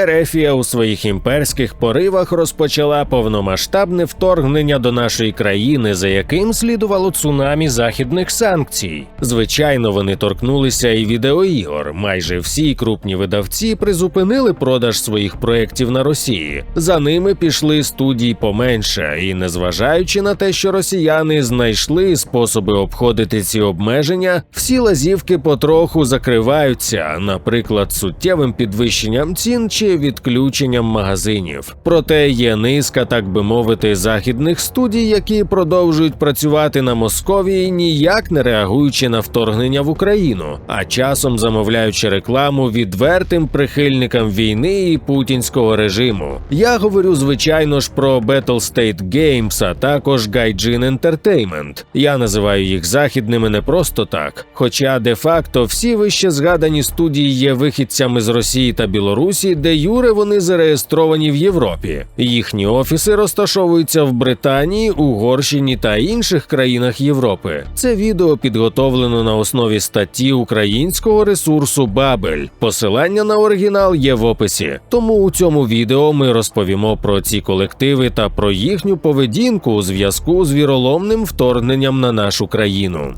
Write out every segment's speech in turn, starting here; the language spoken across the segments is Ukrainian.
Ерефія у своїх імперських поривах розпочала повномасштабне вторгнення до нашої країни, за яким слідувало цунамі західних санкцій. Звичайно, вони торкнулися і відеоігор. Майже всі крупні видавці призупинили продаж своїх проєктів на Росії. За ними пішли студії поменше, і незважаючи на те, що росіяни знайшли способи обходити ці обмеження, всі лазівки потроху закриваються, наприклад, суттєвим підвищенням цін чи відключенням магазинів. Проте є низка, так би мовити, західних студій, які продовжують працювати на Московії, ніяк не реагуючи на вторгнення в Україну, а часом замовляючи рекламу відвертим прихильникам війни і путінського режиму. Я говорю, звичайно ж, про Battlestate Games, а також Gaijin Entertainment. Я називаю їх західними не просто так. Хоча де-факто всі вище згадані студії є вихідцями з Росії та Білорусі, де юре вони зареєстровані в Європі. Їхні офіси розташовуються в Британії, Угорщині та інших країнах Європи. Це відео підготовлено на основі статті українського ресурсу Бабель. Посилання на оригінал є в описі. Тому у цьому відео ми розповімо про ці колективи та про їхню поведінку у зв'язку з віроломним вторгненням на нашу країну.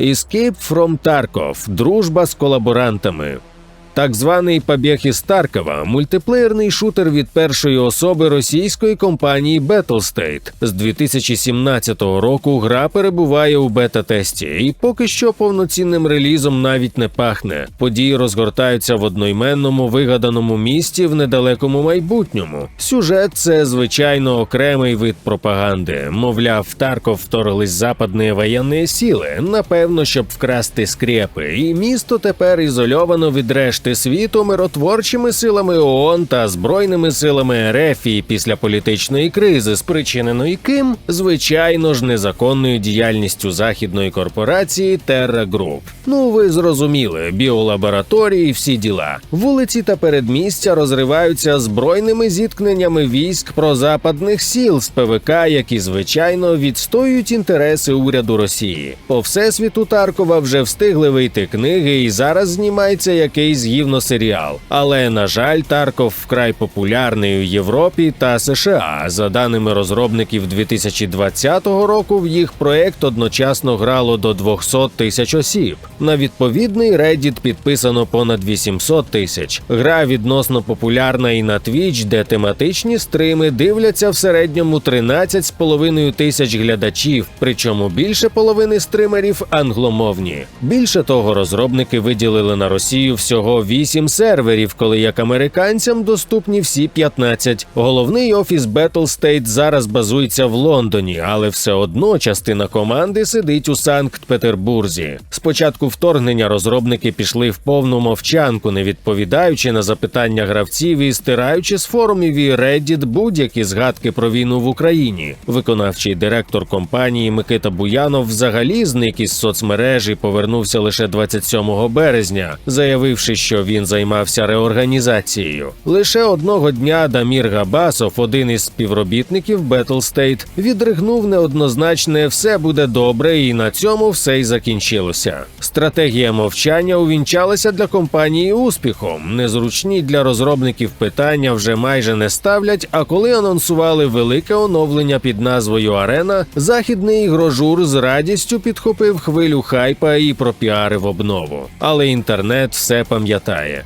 Escape from Tarkov. Дружба з колаборантами. Так званий побіг із Таркова мультиплеєрний шутер від першої особи російської компанії Battlestate. З 2017 року гра перебуває у бета-тесті, і поки що повноцінним релізом навіть не пахне. Події розгортаються в одноіменному вигаданому місті в недалекому майбутньому. Сюжет це звичайно окремий вид пропаганди. Мовляв, в Тарков вторглись западні воєнні сили, напевно, щоб вкрасти скрепи, і місто тепер ізольовано від решти світу миротворчими силами ООН та збройними силами РФ і після політичної кризи, спричиненої ким, звичайно ж, незаконною діяльністю західної корпорації Terra Group. Ну ви зрозуміли, біолабораторії, всі діла. Вулиці та передмістя розриваються збройними зіткненнями військ прозападних сіл з ПВК, які звичайно відстоюють інтереси уряду Росії. По всесвіту Таркова вже встигли вийти книги, і зараз знімається якийсь гівносеріал. Але на жаль, Тарков вкрай популярний у Європі та США. За даними розробників 2020 року, в їх проект одночасно грало до 200 тисяч осіб. На відповідний Reddit підписано понад 800 тисяч. Гра відносно популярна і на Twitch, де тематичні стрими дивляться в середньому 13,5 тисяч глядачів, причому більше половини стримерів англомовні. Більше того, розробники виділили на Росію всього 8 серверів, коли як американцям доступні всі 15. Головний офіс Battlestate зараз базується в Лондоні, але все одно частина команди сидить у Санкт-Петербурзі. Спочатку вторгнення розробники пішли в повну мовчанку, не відповідаючи на запитання гравців і стираючи з форумів і Reddit будь-які згадки про війну в Україні. Виконавчий директор компанії Микита Буянов взагалі зник із соцмережі, повернувся лише 27 березня, заявивши, що він займався реорганізацією. Лише одного дня Дамір Габасов, один із співробітників Battlestate, відригнув неоднозначне все буде добре, і на цьому все й закінчилося. Стратегія мовчання увінчалася для компанії успіхом. Незручні для розробників питання вже майже не ставлять. А коли анонсували велике оновлення під назвою Арена, західний ігрожур з радістю підхопив хвилю хайпа і пропіарив обнову. Але інтернет все пам'ятає.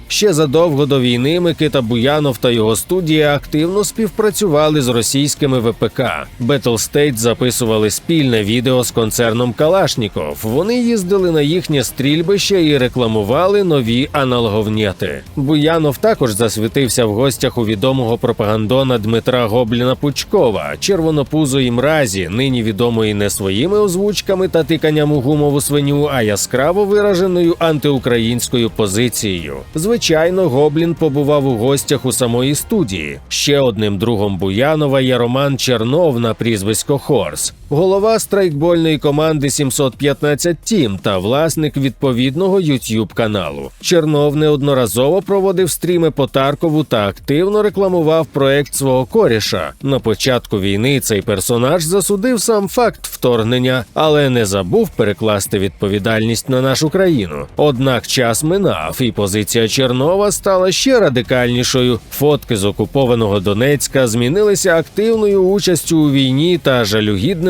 Ще задовго до війни Микита Буянов та його студія активно співпрацювали з російськими ВПК. Battlestate записували спільне відео з концерном Калашніков. Вони їздили на їхнє стрільбище і рекламували нові аналоговнєти. Буянов також засвітився в гостях у відомого пропагандона Дмитра Гобліна Пучкова, червонопузої мразі, нині відомої не своїми озвучками та тиканням у гумову свиню, а яскраво вираженою антиукраїнською позицією. Звичайно, Гоблін побував у гостях у самої студії. Ще одним другом Буянова є Роман Чернов на прізвисько Хорс. Голова страйкбольної команди 715 Тім та власник відповідного YouTube каналу. Чернов неодноразово проводив стріми по Таркову та активно рекламував проект свого коріша. На початку війни цей персонаж засудив сам факт вторгнення, але не забув перекласти відповідальність на нашу країну. Однак час минав, і позиція Чернова стала ще радикальнішою. Фотки з окупованого Донецька змінилися активною участю у війні та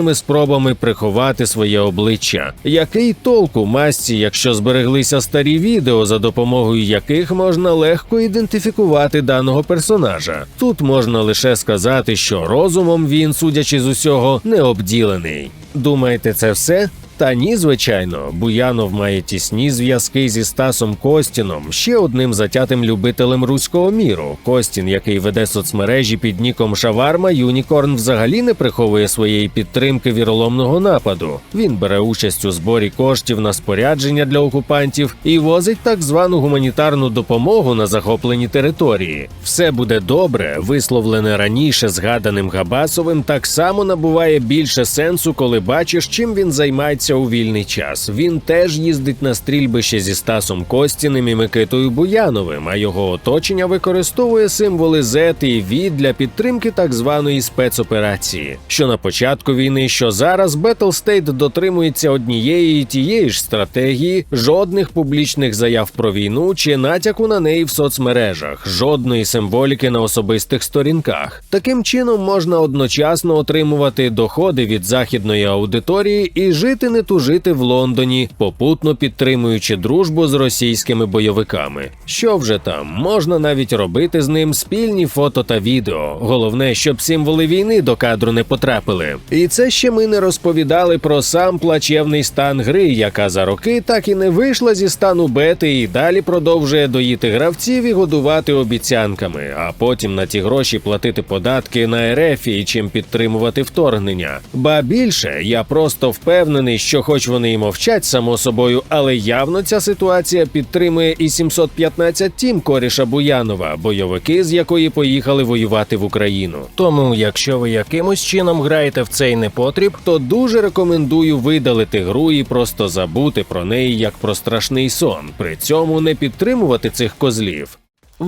жалюгідними спробами приховати своє обличчя. Який толк у масці, якщо збереглися старі відео, за допомогою яких можна легко ідентифікувати даного персонажа? Тут можна лише сказати, що розумом він, судячи з усього, не обділений. Думаєте, це все? Та ні, звичайно, Буянов має тісні зв'язки зі Стасом Костіном, ще одним затятим любителем руського міру. Костін, який веде соцмережі під ніком Шаварма, Юнікорн взагалі не приховує своєї підтримки віроломного нападу. Він бере участь у зборі коштів на спорядження для окупантів і возить так звану гуманітарну допомогу на захоплені території. Все буде добре, висловлене раніше згаданим Габасовим, так само набуває більше сенсу, коли бачиш, чим він займається у вільний час. Він теж їздить на стрільбище зі Стасом Костіним і Микитою Буяновим, а його оточення використовує символи Z і V для підтримки так званої спецоперації. Що на початку війни, що зараз Battlestate дотримується однієї і тієї ж стратегії, жодних публічних заяв про війну чи натяку на неї в соцмережах, жодної символіки на особистих сторінках. Таким чином можна одночасно отримувати доходи від західної аудиторії і жити не тужити в Лондоні, попутно підтримуючи дружбу з російськими бойовиками. Що вже там, можна навіть робити з ним спільні фото та відео. Головне, щоб символи війни до кадру не потрапили. І це ще ми не розповідали про сам плачевний стан гри, яка за роки так і не вийшла зі стану бети і далі продовжує доїти гравців і годувати обіцянками, а потім на ті гроші платити податки на РФ і чим підтримувати вторгнення. Ба більше я просто впевнений, що, хоч вони і мовчать само собою, але явно ця ситуація підтримує і 715 тім коріша Буянова, бойовики з якої поїхали воювати в Україну. Тому, якщо ви якимось чином граєте в цей непотріб, то дуже рекомендую видалити гру і просто забути про неї як про страшний сон. При цьому не підтримувати цих козлів.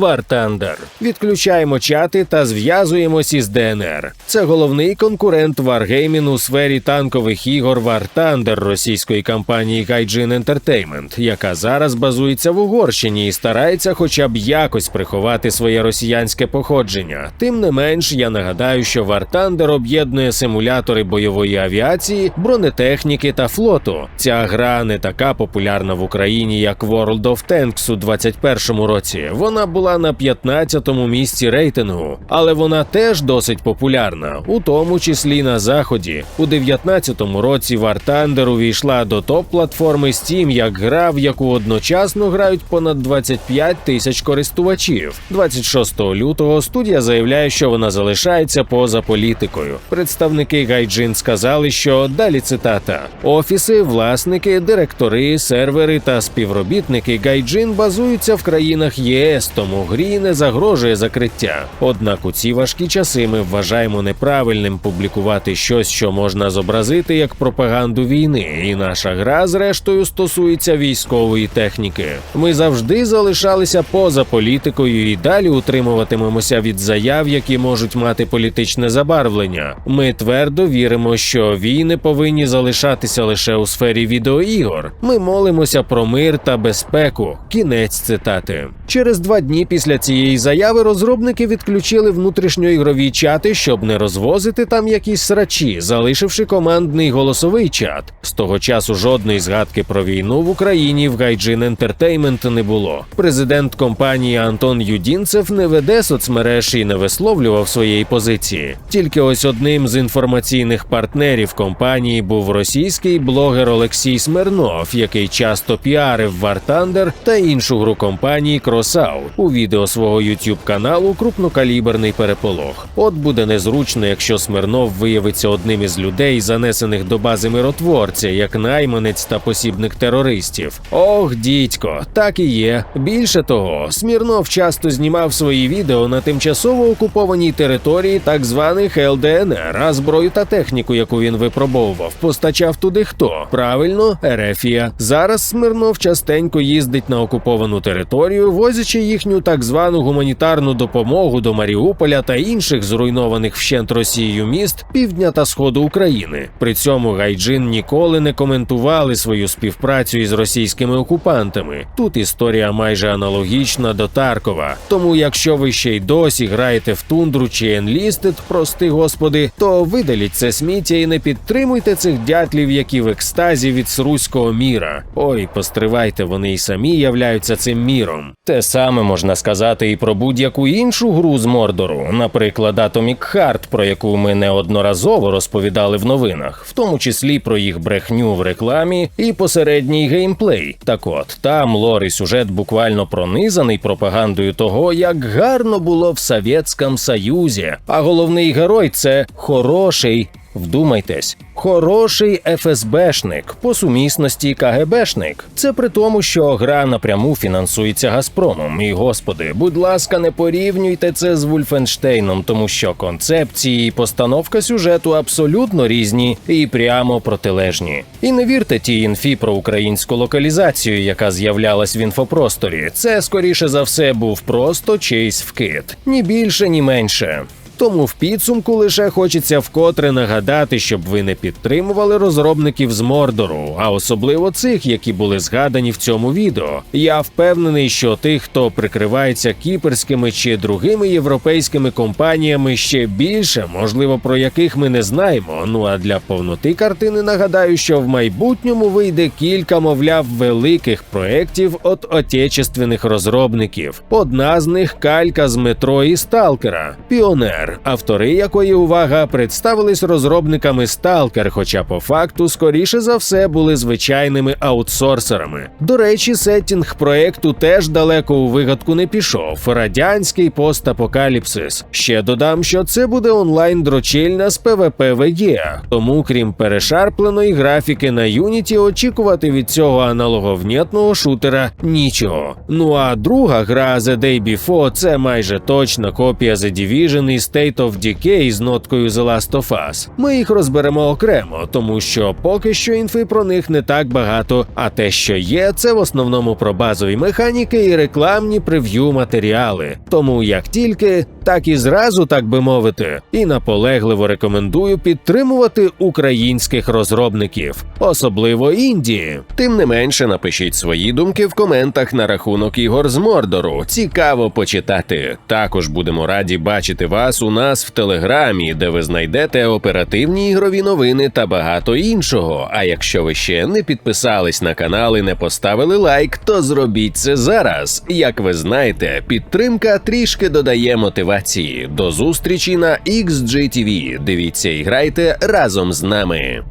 Thunder. Відключаємо чати та зв'язуємось із ДНР. Це головний конкурент Wargaming у сфері танкових ігор Thunder російської компанії Gaijin Entertainment, яка зараз базується в Угорщині і старається хоча б якось приховати своє росіянське походження. Тим не менш, я нагадаю, що Thunder об'єднує симулятори бойової авіації, бронетехніки та флоту. Ця гра не така популярна в Україні, як World of Tanks у 21-му році. Вона була на 15-му місці рейтингу, але вона теж досить популярна, у тому числі на заході. У 19-му році War Thunder увійшла до топ-платформи Steam як гра, в яку одночасно грають понад 25 тисяч користувачів. 26 лютого студія заявляє, що вона залишається поза політикою. Представники Гайджин сказали, що далі цитата: офіси, власники, директори, сервери та співробітники Гайджин базуються в країнах ЄС, тому грі не загрожує закриття. Однак у ці важкі часи ми вважаємо неправильним публікувати щось, що можна зобразити як пропаганду війни, і наша гра, зрештою, стосується військової техніки. Ми завжди залишалися поза політикою і далі утримуватимемося від заяв, які можуть мати політичне забарвлення. Ми твердо віримо, що війни повинні залишатися лише у сфері відеоігор. Ми молимося про мир та безпеку. Кінець цитати. Через два дні після цієї заяви розробники відключили внутрішньоігрові чати, щоб не розвозити там якісь срачі, залишивши командний голосовий чат. З того часу жодної згадки про війну в Україні в Gaijin Entertainment не було. Президент компанії Антон Юдінцев не веде соцмереж і не висловлював своєї позиції. Тільки ось одним з інформаційних партнерів компанії був російський блогер Олексій Смирнов, який часто піарив War Thunder та іншу гру компанії Crossout. У відео свого YouTube каналу крупнокаліберний переполох. От буде незручно, якщо Смирнов виявиться одним із людей, занесених до бази миротворця, як найманець та посібник терористів. Ох, дідько, так і є. Більше того, Смірнов часто знімав свої відео на тимчасово окупованій території так званих ЛДНР, а зброю та техніку, яку він випробовував, постачав туди хто? Правильно, Ерефія. Зараз Смирнов частенько їздить на окуповану територію, возячи їхню так звану гуманітарну допомогу до Маріуполя та інших зруйнованих вщент Росією міст півдня та сходу України. При цьому Гайджин ніколи не коментували свою співпрацю із російськими окупантами. Тут історія майже аналогічна до Таркова. Тому, якщо ви ще й досі граєте в тундру чи енлістед, прости господи, то видаліть це сміття і не підтримуйте цих дятлів, які в екстазі від сруського міра. Ой, постривайте, вони й самі являються цим міром. Те саме можна сказати і про будь-яку іншу гру з Мордору, наприклад, Atomic Heart, про яку ми неодноразово розповідали в новинах, в тому числі про їх брехню в рекламі і посередній геймплей. Так от там лор і сюжет буквально пронизаний пропагандою того, як гарно було в Совєтському Союзі. А головний герой це хороший. Вдумайтесь, хороший ФСБшник, по сумісності КГБшник. Це при тому, що гра напряму фінансується Газпромом. І господи, будь ласка, не порівнюйте це з Вульфенштейном, тому що концепції і постановка сюжету абсолютно різні і прямо протилежні. І не вірте тій інфі про українську локалізацію, яка з'являлась в інфопросторі. Це скоріше за все був просто чийсь вкид, ні більше, ні менше. Тому в підсумку лише хочеться вкотре нагадати, щоб ви не підтримували розробників з Мордору, а особливо цих, які були згадані в цьому відео. Я впевнений, що тих, хто прикривається кіперськими чи другими європейськими компаніями, ще більше, можливо, про яких ми не знаємо. Ну а для повноти картини нагадаю, що в майбутньому вийде кілька, мовляв, великих проєктів від отечественних розробників. Одна з них калька з метро і сталкера Піонер автори якої увага представились розробниками Stalker, хоча по факту скоріше за все були звичайними аутсорсерами. До речі, сеттінг проекту теж далеко у вигадку не пішов. Радянський постапокаліпсис. Ще додам, що це буде онлайн дрочильна з PvP-VE, тому крім перешарпленої графіки на Unity, очікувати від цього аналоговнятного шутера нічого. Ну а друга гра The Day Before – це майже точна копія The Division і State of Decay з ноткою The Last of Us. Ми їх розберемо окремо, тому що поки що інфи про них не так багато. А те, що є, це в основному про базові механіки і рекламні прев'ю матеріали. Тому як тільки, так і зразу, так би мовити, і наполегливо рекомендую підтримувати українських розробників, особливо Індії. Тим не менше, напишіть свої думки в коментах на рахунок ігор з Мордору. Цікаво почитати. Також будемо раді бачити вас у нас в телеграмі, де ви знайдете оперативні ігрові новини та багато іншого. А якщо ви ще не підписались на канал і не поставили лайк, то зробіть це зараз. Як ви знаєте, підтримка трішки додає мотивації. До зустрічі на XGTV. Дивіться і грайте разом з нами.